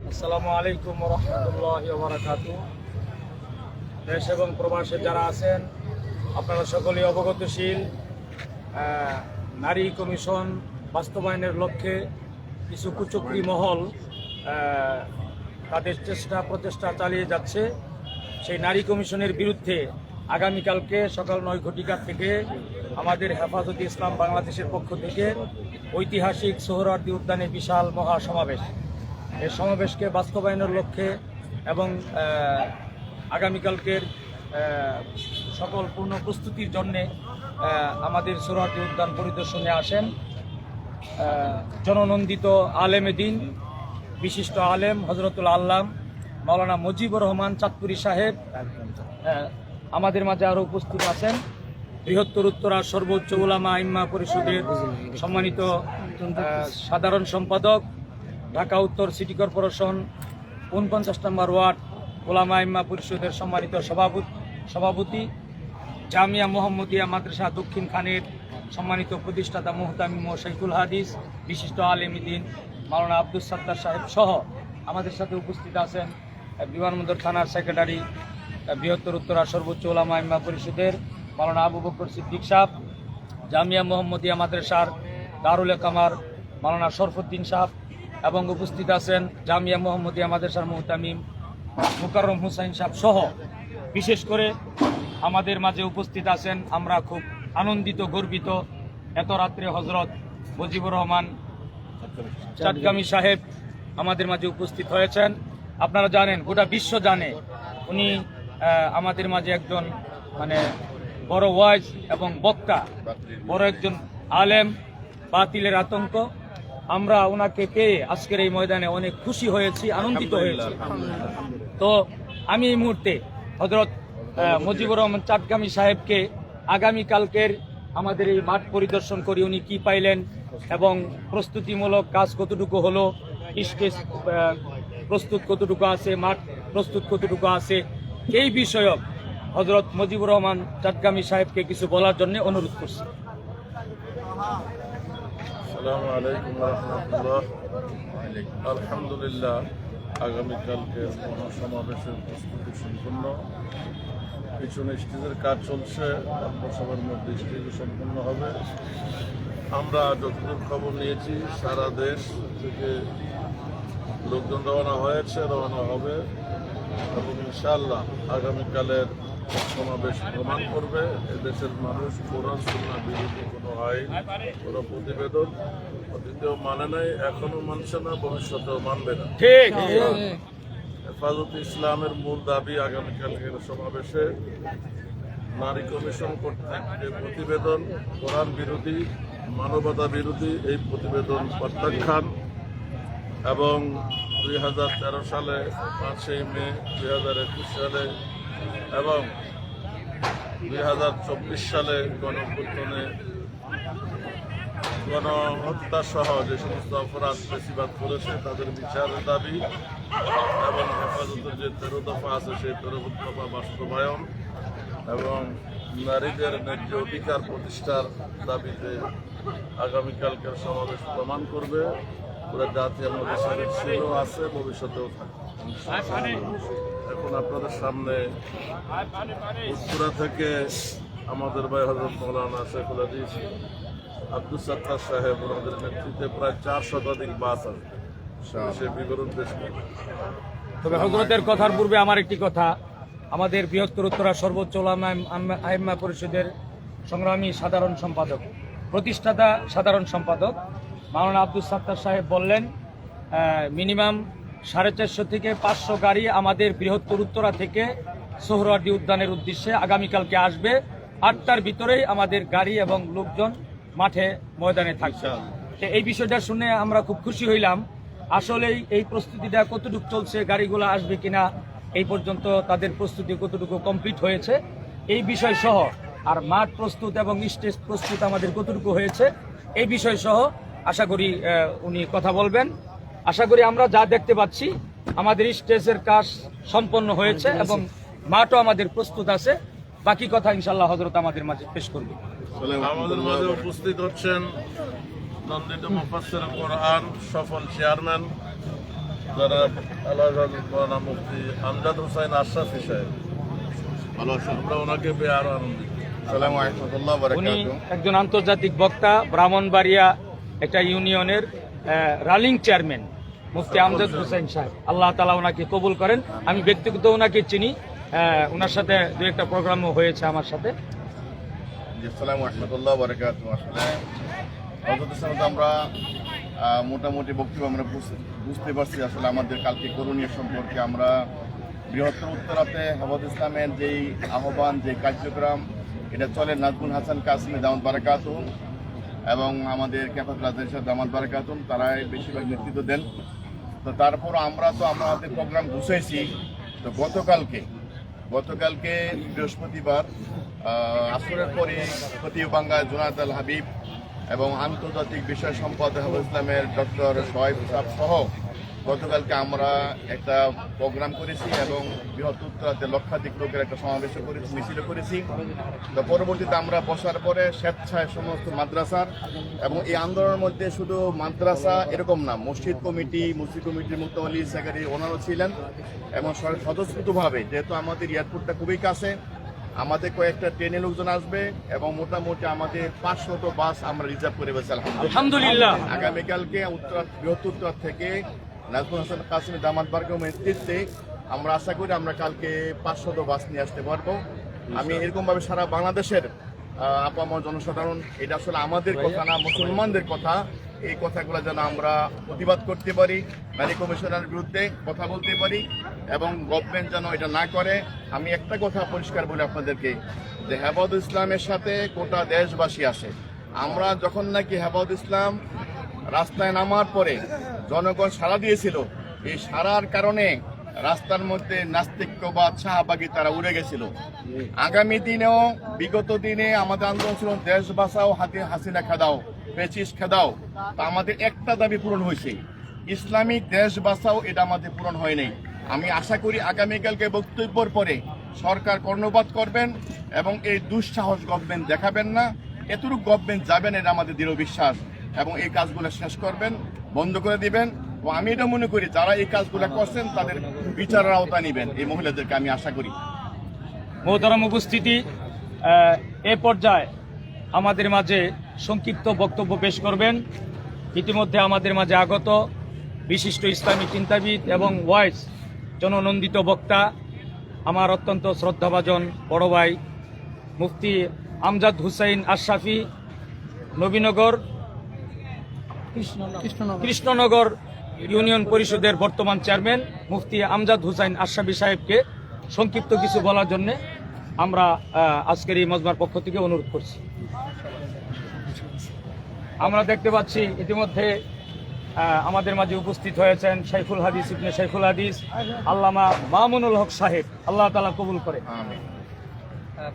আসসালামু আলাইকুম রহমতুল্লাহ বারাকাত দেশ এবং প্রবাসে যারা আছেন, আপনারা সকলেই অবগতশীল নারী কমিশন বাস্তবায়নের লক্ষ্যে কিছু কুচক্রি মহল তাদের চেষ্টা প্রচেষ্টা চালিয়ে যাচ্ছে। সেই নারী কমিশনের বিরুদ্ধে আগামীকালকে সকাল নয় ঘটিকা থেকে আমাদের হেফাজতে ইসলাম বাংলাদেশের পক্ষ থেকে ঐতিহাসিক সোহরার্দি উদ্যানে বিশাল মহাসমাবেশ। এই সমাবেশকে বাস্তবায়নের লক্ষ্যে এবং আগামীকালকের সকল পূর্ণ প্রস্তুতির জন্যে আমাদের সোহরার্দি উদ্যান পরিদর্শনে আসেন জননন্দিত আলেমে দিন, বিশিষ্ট আলেম হজরতুল আল্লাম মাওলানা মুজিবুর রহমান চাঁদপুরি সাহেব আমাদের মাঝে আরও উপস্থিত আছেন। বৃহত্তর উত্তরা সর্বোচ্চ উলামা ইম্মা পরিষদের সম্মানিত সাধারণ সম্পাদক ঢাকা উত্তর সিটি কর্পোরেশন উনপঞ্চাশ নম্বর ওয়ার্ড ওলামা ইম্মা পরিষদের সম্মানিত সভাপতি সভাপতি জামিয়া মোহাম্মদিয়া মাদ্রাসা দক্ষিণ খানের সম্মানিত প্রতিষ্ঠাতা মোহতামিম শৈকুল হাদিস, বিশিষ্ট আলেমিদিন মাওলানা আব্দুল সাত্তার সাহেব সহ আমাদের সাথে উপস্থিত আছেন বিমানবন্দর থানার সেক্রেটারি, বৃহত্তর উত্তরা সর্বোচ্চ ওলামা ইম্মা পরিষদের মাওলানা আবু বকর সিদ্দিক সাহ জামিয়া মোহাম্মদিয়া মাদ্রাসার দারুল কামার মাওলানা শরফুদ্দিন সাহ এবং উপস্থিত আছেন জামিয়া মোহাম্মদিয়া মাদ্রাসার মোহতামিম মুকাররম হুসাইন সাহ সহ। বিশেষ করে আমাদের মাঝে উপস্থিত আছেন আমরা খুব আনন্দিত, গর্বিত। এত রাত্রে হজরত মুজিবুর রহমান চাটগামী সাহেব আমাদের মাঝে উপস্থিত হয়েছেন। আপনারা জানেন, গোটা বিশ্ব জানে উনি আমাদের মাঝে একজন মানে বড় ওয়াইজ এবং বক্তা, বড় একজন আলেম, বাতিলের আতঙ্ক। আমরা ওনাকে পেয়ে আজকের এই ময়দানে অনেক খুশি হয়েছি আনন্দিত হয়েছি। তো আমি এই মুহূর্তে হজরত মুজিবুর রহমান চাটগামী সাহেবকে আগামীকালকের আমাদের এই মাঠ পরিদর্শন করি। উনি কি পাইলেন এবং প্রস্তুতিমূলক কাজ কতটুকু হলো স্টেজ প্রস্তুত কতটুকু আছে মাঠ প্রস্তুত কতটুকু আছে এই বিষয়ক হজরত মুজিবুর রহমান চাটগামী সাহেবকে কিছু বলার জন্য অনুরোধ করছি। আসসালামু আলাইকুম রহমতুল্লাহ। আলহামদুলিল্লাহ আগামীকালকে মহাসমাবেশের প্রস্তুতি সম্পূর্ণ পিছনে স্টেজের কাজ চলছে অল্প সময়ের মধ্যে স্টেজে সম্পূর্ণ হবে। আমরা যতদূর খবর নিয়েছি, সারা দেশ থেকে লোকজন রওনা হয়েছে, রওনা হবে। এবং ইনশাআল্লাহ, আগামীকালের সমাবেশ প্রমাণ করবে। এদেশের মানুষ কোরআন সুন্না বিরোধী কোনো আইন কোনো প্রতিবেদন অতীতেও মানে নাই এখনও মানছে না ভবিষ্যতেও মানবে না। ঠিক। হেফাজত ইসলামের মূল দাবি আগামীকালকের সমাবেশে নারী কমিশন কর্তৃক যে প্রতিবেদন কোরআন বিরোধী মানবতা বিরোধী এই প্রতিবেদন প্রত্যাখ্যান এবং দুই হাজার তেরো সালে পাঁচই মে দুই হাজার একুশ সালে এবং দুই হাজার চব্বিশ সালে গণঅভ্যুত্থানে গণহত্যা সহ যে সমস্ত অপরাধ বেশিরভাগ করেছে, তাদের বিচারের দাবি এবং হেফাজতের যে তেরো দফা আছে, সেই তেরো দফা বাস্তবায়ন এবং নারীদের ন্যায্য অধিকার প্রতিষ্ঠার দাবিতে আগামীকালকের সমাবেশ প্রমাণ করবে। পুরো জাতি আমাদের ছিল, আছে, ভবিষ্যতেও থাকবে। এখন আপনাদের সামনে উত্তরা থেকে আমাদের ভাই হজরত মৌলানা শেখুল আজিজ আব্দুল সত্তার সাহেব ওনাদের নেতৃত্বে প্রায় চার শতাধিক বাস আছে। সে বিবরণ পেশ তবে হজরতের কথার পূর্বে আমার একটি কথা। আমাদের বৃহত্তর উত্তরা সর্বোচ্চ আইম্মা পরিষদের সংগ্রামী সাধারণ সম্পাদক প্রতিষ্ঠাতা সাধারণ সম্পাদক মাওলানা আব্দুল সাত্তার সাহেব বললেন মিনিমাম সাড়ে চারশো থেকে পাঁচশো গাড়ি আমাদের বৃহত্তর উত্তরা থেকে সোহরাওয়ার্দী উদ্যানের উদ্দেশ্যে আগামীকালকে আসবে। আটটার ভিতরেই আমাদের গাড়ি এবং লোকজন মাঠে ময়দানে থাকছে তো এই বিষয়টা শুনে আমরা খুব খুশি হইলাম। আসলেই এই প্রস্তুতিটা কতটুকু চলছে গাড়িগুলো আসবে কিনা এই পর্যন্ত তাদের প্রস্তুতি কতটুকু কমপ্লিট হয়েছে এই বিষয় সহ আর মাঠ প্রস্তুত এবং স্টেজ প্রস্তুত আমাদের কতটুকু হয়েছে এই বিষয় সহ আশা করি উনি কথা বলবেন। আশা করি আমরা যা দেখতে পাচ্ছি আমাদের স্টেজের কাজ সম্পন্ন হয়েছে এবং মাঠও আমাদের প্রস্তুত আছে। বাকি কথা ইনশাল্লাহ হজরত আমাদের মাঝে পেশ করবে। আমাদের মাঝে উপস্থিত হচ্ছেন নন্দিত মুফাসসির কোরআন সফল চেয়ারম্যান জনাব আল্লাহ মুফতি আমজাদ হোসেন আশরাফি সাহেব। ভালো আছেন? আমরা ওনাকে পেয়ে আরও আনন্দিত উনি একজন আন্তর্জাতিক বক্তা ব্রাহ্মণবাড়িয়া একটা ইউনিয়নের রালিং চেয়ারম্যান। মুফতি আমজাদ হোসেন সাহেব। আল্লাহ তালা ওনাকে কবুল করেন। আমি ব্যক্তিগত ওনাকে চিনি। ওনার সাথে দু একটা প্রোগ্রামও হয়েছে আমার সাথে। আমরা মোটামুটি বক্তব্য আমরা বুঝ- বুঝতে পারছি আসলে আমাদের কালকে করণীয় সম্পর্কে। আমরা বৃহত্তর উত্তরাতে হেফাজ ইসলামের যেই আহ্বান, যে কার্যক্রম, এটা চলে নাজমুল হাসান কাসমি দামদ বারাকাতু এবং আমাদের ক্যাফাত সাথে দামাদ বারাকাতুম তারাই বেশিরভাগ নেতৃত্ব দেন। তো তারপর আমরা তো আমাদের প্রোগ্রাম ঘুষেছি তো গতকালকে গতকালকে বৃহস্পতিবার আসরের পরে খতিব বাঙ্গা জোনাত আল হাবিব এবং আন্তর্জাতিক বিষয় সম্পদ হাবুল ইসলামের ডক্টর সোহেব সাহ সহ গতকালকে আমরা একটা প্রোগ্রাম করেছি এবং বৃহৎ উত্তরাতে লক্ষাধিক লোকের একটা সমাবেশ করেছি মিছিল করেছি। তো পরবর্তীতে আমরা বসার পরে স্বেচ্ছায় সমস্ত মাদ্রাসার এবং এই আন্দোলনের মধ্যে শুধু মাদ্রাসা এরকম না মসজিদ কমিটি মসজিদ কমিটির মুক্তাবলী সেক্রেটারি ওনারও ছিলেন এবং স্বতঃস্ফূর্তভাবে যেহেতু আমাদের এয়ারপোর্টটা খুবই কাছে আমাদের কয়েকটা ট্রেনে লোকজন আসবে এবং মোটামুটি আমাদের পাঁচশত বাস আমরা রিজার্ভ করে বসে আলহামদুলিল্লাহ। আগামীকালকে উত্তর বৃহত্তর থেকে নাজমুল হাসান কাসিম দামাত বার্গের নেতৃত্বে আমরা আশা করি আমরা কালকে পাঁচশত বাস নিয়ে আসতে পারব। আমি এরকমভাবে সারা বাংলাদেশের আহ, আপামর জনসাধারণ এটা আসলে আমাদের কথা না মুসলমানদের কথা এই কথাগুলো যেন আমরা প্রতিবাদ করতে পারি নারী কমিশনের বিরুদ্ধে কথা বলতে পারি এবং গভর্নমেন্ট যেন এটা না করে। আমি একটা কথা পরিষ্কার বলি আপনাদেরকে যে হেফাজ ইসলামের সাথে গোটা দেশবাসী আসে। আমরা যখন নাকি হেফাজ ইসলাম রাস্তায় নামার পরে জনগণ সাড়া দিয়েছিল। এই সারার কারণে রাস্তার মধ্যে নাস্তিক্যবাদ শাহবাগি তারা উড়ে গেছিল। আগামী দিনেও, বিগত দিনে আমাদের আন্দোলন ছিল দেশ বাঁচাও, হাতে হাসিনা খেদাও পেচিস খেদাও। তা আমাদের একটা দাবি পূরণ হয়েছে। ইসলামিক দেশ বাঁচাও, এটা আমাদের পূরণ হয়নি আমি আশা করি আগামীকালকে বক্তব্যর পরে সরকার কর্ণপাত করবেন এবং এই দুঃসাহস গভর্নমেন্ট দেখাবেন না। এতটুকু গভর্নমেন্ট যাবেন, এটা আমাদের দৃঢ় বিশ্বাস। এবং এই কাজগুলো শেষ করবেন, বন্ধ করে দিবেন। ও আমি এটা মনে করি, যারা এই কাজগুলো করছেন, তাদের বিচারের আওতা নেবেন এই মহিলাদেরকে, আমি আশা করি। মহতারাম উপস্থিতি এ পর্যায়ে আমাদের মাঝে সংক্ষিপ্ত বক্তব্য পেশ করবেন। ইতিমধ্যে আমাদের মাঝে আগত বিশিষ্ট ইসলামী চিন্তাবিদ এবং ওয়াইস জননন্দিত বক্তা, আমার অত্যন্ত শ্রদ্ধাভাজন বড় ভাই মুফতি আমজাদ হুসাইন আশরাফি, নবীনগর কৃষ্ণনগর। ইউনিয়ন পরিষদের বর্তমান চেয়ারম্যান মুফতি আমজাদ হুসাইন আশরাফি সাহেবকে সংক্ষিপ্ত কিছু বলার জন্য আমরা আজকের এই মজমার পক্ষ থেকে অনুরোধ করছি। আমরা দেখতে পাচ্ছি ইতিমধ্যে আমাদের মাঝে উপস্থিত হয়েছেন শাইখুল হাদিস ইবনে শাইখুল হাদিস আল্লামা মামুনুল হক সাহেব। আল্লাহ তালা কবুল করে আমিন।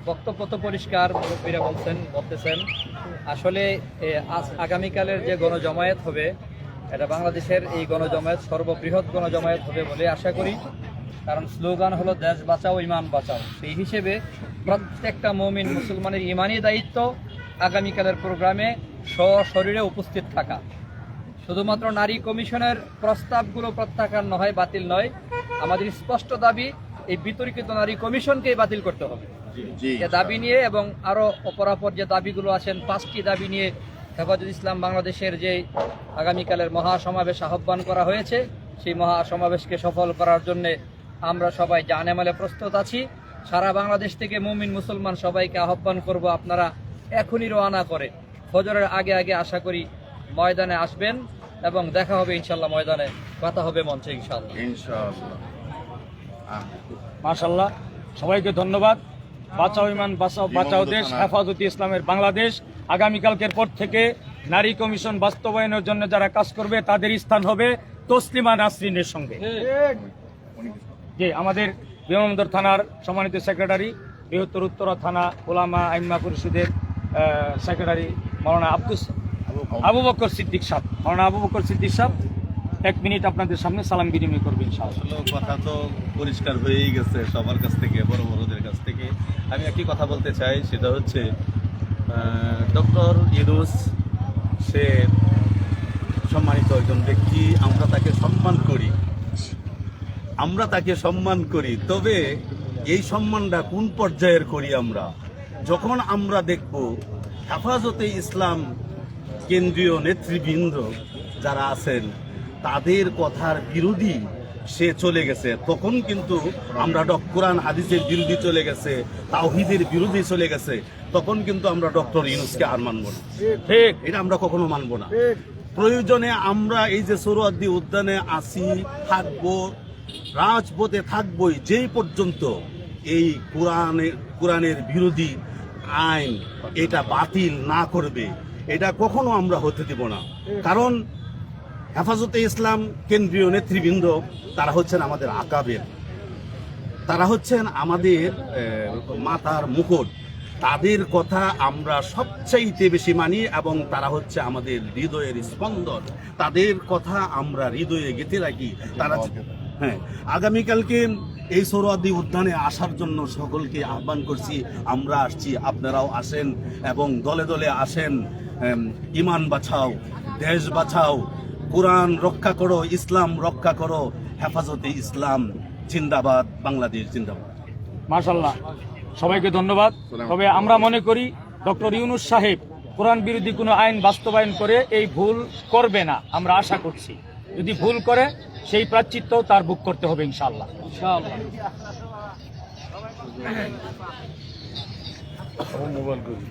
বক্তব্য তো পরিষ্কার, মুরব্বীরা বলছেন, বলতেছেন। আসলে আগামীকালের যে গণজমায়েত হবে, এটা বাংলাদেশের এই গণজমায়েত সর্ববৃহৎ গণজমায়েত হবে বলে আশা করি। কারণ স্লোগান হলো, দেশ বাঁচাও, ইমান বাঁচাও। সেই হিসেবে প্রত্যেকটা মমিন মুসলমানের ইমানই দায়িত্ব আগামীকালের প্রোগ্রামে সশরীরে উপস্থিত থাকা। শুধুমাত্র নারী কমিশনের প্রস্তাবগুলো প্রত্যাখ্যান নয়, বাতিল নয়, আমাদের স্পষ্ট দাবি, এই বিতর্কিত নারী কমিশনকেই বাতিল করতে হবে। যে দাবি নিয়ে এবং আরও অপরাপর যে দাবিগুলো আছেন পাঁচটি দাবি নিয়ে হেফাজত ইসলাম বাংলাদেশের যে আগামীকালের মহাসমাবেশ আহ্বান করা হয়েছে সেই মহাসমাবেশকে সফল করার জন্য আমরা সবাই জানেমালে প্রস্তুত আছি। সারা বাংলাদেশ থেকে মুমিন মুসলমান সবাইকে আহ্বান করব আপনারা এখনই রওনা করে। ফজরের আগে আগে আশা করি ময়দানে আসবেন এবং দেখা হবে ইনশাল্লাহ ময়দানে। কথা হবে মঞ্চে ইনশাল্লাহ ইনশাআল্লাহ। আহ, মাশাল্লাহ সবাইকে ধন্যবাদ। বাঁচাও ইমান বাঁচাও বাঁচাও দেশ। হেফাজতি ইসলামের বাংলাদেশ। আগামীকালকের পর থেকে নারী কমিশন বাস্তবায়নের জন্য যারা কাজ করবে তাদের স্থান হবে তসলিমা নাসরিনের সঙ্গে। যে আমাদের বিমানবন্দর থানার সম্মানিত সেক্রেটারি বৃহত্তর উত্তরা থানা ওলামা আইম্মা পরিষদের সেক্রেটারি মৌলানা আব্দুস আবু বকর সিদ্দিক সাহ মৌলানা আবু বকর সিদ্দিক সাহ এক মিনিট আপনাদের সামনে সালাম বিনিময় করবেন কথা তো পরিষ্কার হয়েই গেছে সবার কাছ থেকে বড় থেকে আমি একটি কথা বলতে চাই, সেটা হচ্ছে ডক্টর ইউনুস, সে সম্মানিত একজন ব্যক্তি, আমরা তাকে সম্মান করি। আমরা তাকে সম্মান করি, তবে এই সম্মানটা কোন পর্যায়ের করি আমরা? যখন আমরা দেখব হেফাজতে ইসলাম কেন্দ্রীয় নেতৃবৃন্দ যারা আছেন, তাদের কথার বিরোধী সে চলে গেছে। তখন কিন্তু আমরা ডক কোরআন হাদিসের বিরোধী চলে গেছে তাওহিদের বিরোধী চলে গেছে। তখন কিন্তু আমরা ডক্টর ইউনুসকে আর মানব না। ঠিক। এটা আমরা কখনো মানব না। প্রয়োজনে আমরা এই যে সৌরদ্দি উদ্যানে আসি থাকব রাজপথে থাকবই যেই পর্যন্ত এই কোরআনের কোরআনের বিরোধী আইন এটা বাতিল না করবে এটা কখনো আমরা হতে দেব না। কারণ হেফাজতে ইসলাম কেন্দ্রীয় নেতৃবৃন্দ তারা হচ্ছেন আমাদের আকাবের। তারা হচ্ছেন আমাদের মাতার মুকুট। তাদের কথা আমরা সবচাইতে বেশি মানি এবং তারা হচ্ছে আমাদের হৃদয়ের স্পন্দন। তাদের কথা আমরা হৃদয়ে গেঁথে রাখি। তারা হ্যাঁ আগামীকালকে এই সৌরদি উদ্যানে আসার জন্য সকলকে আহ্বান করছি। আমরা আসছি আপনারাও আসেন এবং দলে দলে আসেন। ইমান বাঁচাও দেশ বাঁচাও কোরআন রক্ষা করো ইসলাম রক্ষা করো হেফাজতে ইসলাম জিন্দাবাদ বাংলাদেশ জিন্দাবাদ। মার্শাল্লাহ সবাইকে ধন্যবাদ। তবে আমরা মনে করি ডক্টর ইউনুস সাহেব কোরআন বিরোধী কোনো আইন বাস্তবায়ন করে এই ভুল করবে না আমরা আশা করছি। যদি ভুল করে সেই প্রাচিত্য তার বুক করতে হবে ইনশাল্লাহ ইনশাআল্লাহ। মোবাইল করি।